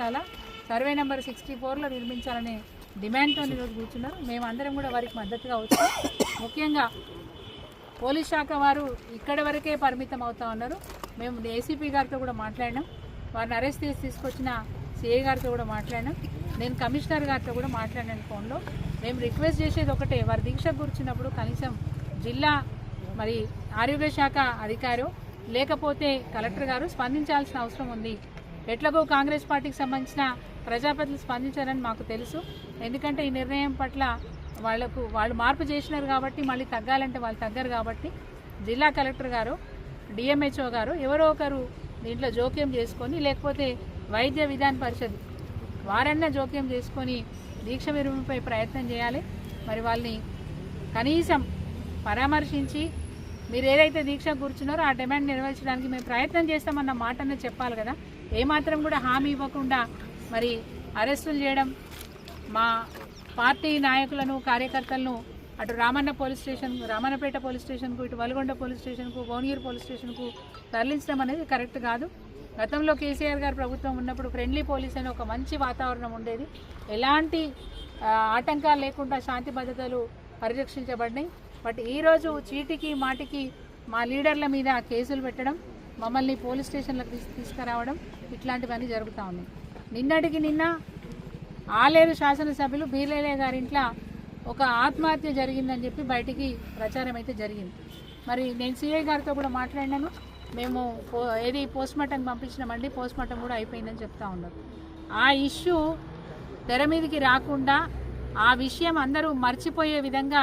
కళాశాల survey number sixty ఫోర్లో నిర్మించాలనే డిమాండ్తో ఈరోజు కూర్చున్నారు. మేమందరం కూడా వారికి మద్దతుగా వచ్చాం. ముఖ్యంగా పోలీస్ శాఖ వారు ఇక్కడి వరకే పరిమితం అవుతా ఉన్నారు. మేము ఏసీపీ గారితో కూడా మాట్లాడినాం. వారిని అరెస్ట్ చేసి తీసుకొచ్చిన సిఏ గారితో కూడా మాట్లాడినాం. నేను కమిషనర్ గారితో కూడా మాట్లాడాను ఫోన్లో. మేము రిక్వెస్ట్ చేసేది ఒకటే వారి దీక్ష కూర్చున్నప్పుడు కనీసం జిల్లా మరి ఆరోగ్య శాఖ అధికారు లేకపోతే కలెక్టర్ గారు స్పందించాల్సిన అవసరం ఉంది. ఎట్లాగో కాంగ్రెస్ పార్టీకి సంబంధించిన ప్రజాప్రతినిధులు స్పందించారని మాకు తెలుసు. ఎందుకంటే ఈ నిర్ణయం పట్ల వాళ్ళకు వాళ్ళు మార్పు చేసినారు కాబట్టి మళ్ళీ తగ్గాలంటే వాళ్ళు తగ్గరు కాబట్టి జిల్లా కలెక్టర్ గారు డిఎంహెచ్ఓ గారు ఎవరో ఒకరు దీంట్లో జోక్యం చేసుకొని లేకపోతే వైద్య విధాన పరిషత్ వారన్నా జోక్యం చేసుకొని దీక్ష విరమణపై ప్రయత్నం చేయాలి. మరి వాళ్ళని కనీసం పరామర్శించి మీరు ఏదైతే దీక్ష కూర్చున్నారో ఆ డిమాండ్ నెరవేర్చడానికి మేము ప్రయత్నం చేస్తామన్న మాటనే చెప్పాలి కదా. ఏమాత్రం కూడా హామీ ఇవ్వకుండా మరి అరెస్టులు చేయడం మా పార్టీ నాయకులను కార్యకర్తలను అటు Ramanna police station Ramannapeta police స్టేషన్కు ఇటు వలగొండ పోలీస్ స్టేషన్కు భువనగిరి పోలీస్ స్టేషన్కు తరలించడం అనేది కరెక్ట్ కాదు. గతంలో కేసీఆర్ గారు ప్రభుత్వం ఉన్నప్పుడు ఫ్రెండ్లీ పోలీస్ అనే ఒక మంచి వాతావరణం ఉండేది. ఎలాంటి ఆటంకాలు లేకుండా శాంతి భద్రతలు పరిరక్షించబడినాయి. బట్ ఈరోజు చీటికి మాటికి మా లీడర్ల మీద కేసులు పెట్టడం మమ్మల్ని పోలీస్ స్టేషన్లకు తీసు తీసుకురావడం ఇట్లాంటివన్నీ జరుగుతూ ఉన్నాయి. నిన్నటికి నిన్న ఆలేరు శాసనసభ్యులు బీర్లేలే గారింట్లో ఒక ఆత్మహత్య జరిగిందని చెప్పి బయటికి ప్రచారం అయితే జరిగింది. మరి నేను సిఐ గారితో కూడా మాట్లాడినాను. మేము పో ఏది పోస్ట్ మార్టం పంపించినామండి పోస్ట్ మార్టం కూడా అయిపోయిందని చెప్తా ఉన్నారు. ఆ ఇష్యూ తెర మీదకి రాకుండా ఆ విషయం అందరూ మర్చిపోయే విధంగా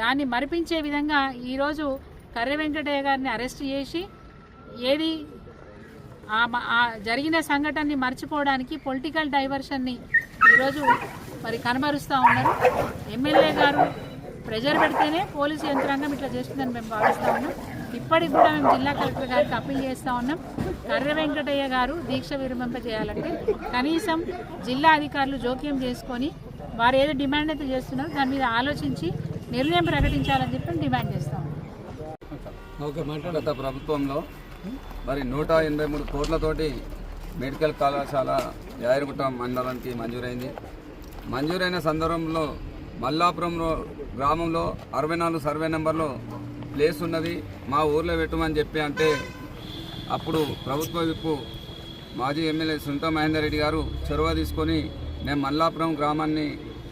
దాన్ని మరిపించే విధంగా ఈరోజు కర్రె వెంకటయ్య గారిని అరెస్ట్ చేసి ఏది ఆ జరిగిన సంఘటనని మర్చిపోవడానికి పొలిటికల్ డైవర్షన్ని ఈరోజు మరి కనబరుస్తూ ఉన్నారు. ఎమ్మెల్యే గారు ప్రెజర్ పెడితేనే పోలీసు యంత్రాంగం ఇట్లా చేస్తుందని మేము భావిస్తూ ఉన్నాం. ఇప్పటికి కూడా మేము జిల్లా కలెక్టర్ గారికి అప్పీల్ చేస్తూ ఉన్నాం. కర్ర వెంకటయ్య గారు దీక్ష విరమింపజేయాలంటే కనీసం జిల్లా అధికారులు జోక్యం చేసుకొని వారు ఏదో డిమాండ్ అయితే చేస్తున్నారో. దాని మీద ఆలోచించి నిర్ణయం ప్రకటించాలని చెప్పి డిమాండ్ చేస్తాం. గత ప్రభుత్వంలో మరి నూట ఎనభై మూడు కోట్లతోటి మెడికల్ కళాశాల యాయరుగుట్ట మండలానికి మంజూరైంది. మంజూరైన సందర్భంలో మల్లాపురంలో గ్రామంలో అరవై నాలుగు సర్వే నెంబర్లో ప్లేస్ ఉన్నది. మా ఊర్లో పెట్టమని చెప్పి అంటే అప్పుడు ప్రభుత్వ విప్పు మాజీ ఎమ్మెల్యే సునీత మహేందర్ రెడ్డి గారు చొరవ తీసుకొని నేను మల్లాపురం గ్రామాన్ని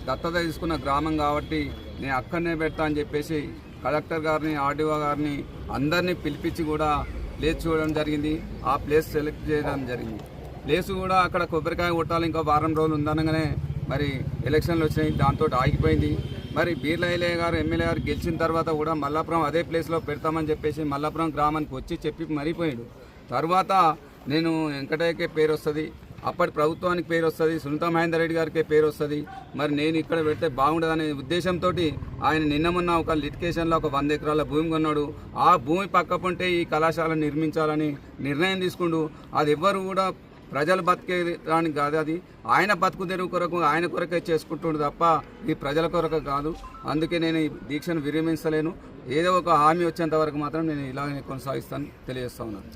దత్తత తీసుకున్న గ్రామం కాబట్టి నేను అక్కడనే పెడతా అని చెప్పేసి కలెక్టర్ గారిని ఆర్డీఓ గారిని అందరినీ పిలిపించి కూడా ప్లేస్ చూడడం జరిగింది. ఆ ప్లేస్ సెలెక్ట్ చేయడం జరిగింది. ప్లేస్ కూడా అక్కడ కొబ్బరికాయ కొట్టాలి ఇంకా వారం రోజులు ఉందనగానే మరి ఎలక్షన్లు వచ్చినాయి దాంతో ఆగిపోయింది. మరి బీర్లయ్య గారు ఎమ్మెల్యే గారు గెలిచిన తర్వాత కూడా మల్లాపురం అదే ప్లేస్లో పెడతామని చెప్పేసి మల్లాపురం గ్రామానికి వచ్చి చెప్పి మరిపోయాడు. తర్వాత నేను వెంకటయ్యకే పేరు వస్తుంది. అప్పటి ప్రభుత్వానికి పేరు వస్తుంది సునీత మహేందర్ రెడ్డి గారికే పేరు వస్తుంది. మరి నేను ఇక్కడ పెడితే బాగుండదనే ఉద్దేశంతో ఆయన నిన్న మొన్న ఒక లిటికేషన్లో ఒక వంద ఎకరాల భూమి కొన్నాడు. ఆ భూమి పక్కకుంటే ఈ కళాశాల నిర్మించాలని నిర్ణయం తీసుకుండు. అది ఎవ్వరు కూడా ప్రజలు బతికేదానికి కాదు అది. ఆయన బతుకు తెరువు కొరకు ఆయన కొరకే చేసుకుంటుండు తప్ప ఈ ప్రజల కొరకు కాదు. అందుకే నేను ఈ దీక్షను విరమించలేను. ఏదో ఒక హామీ వచ్చేంత వరకు మాత్రం నేను ఇలాగే కొనసాగిస్తాను తెలియజేస్తా ఉన్నాను.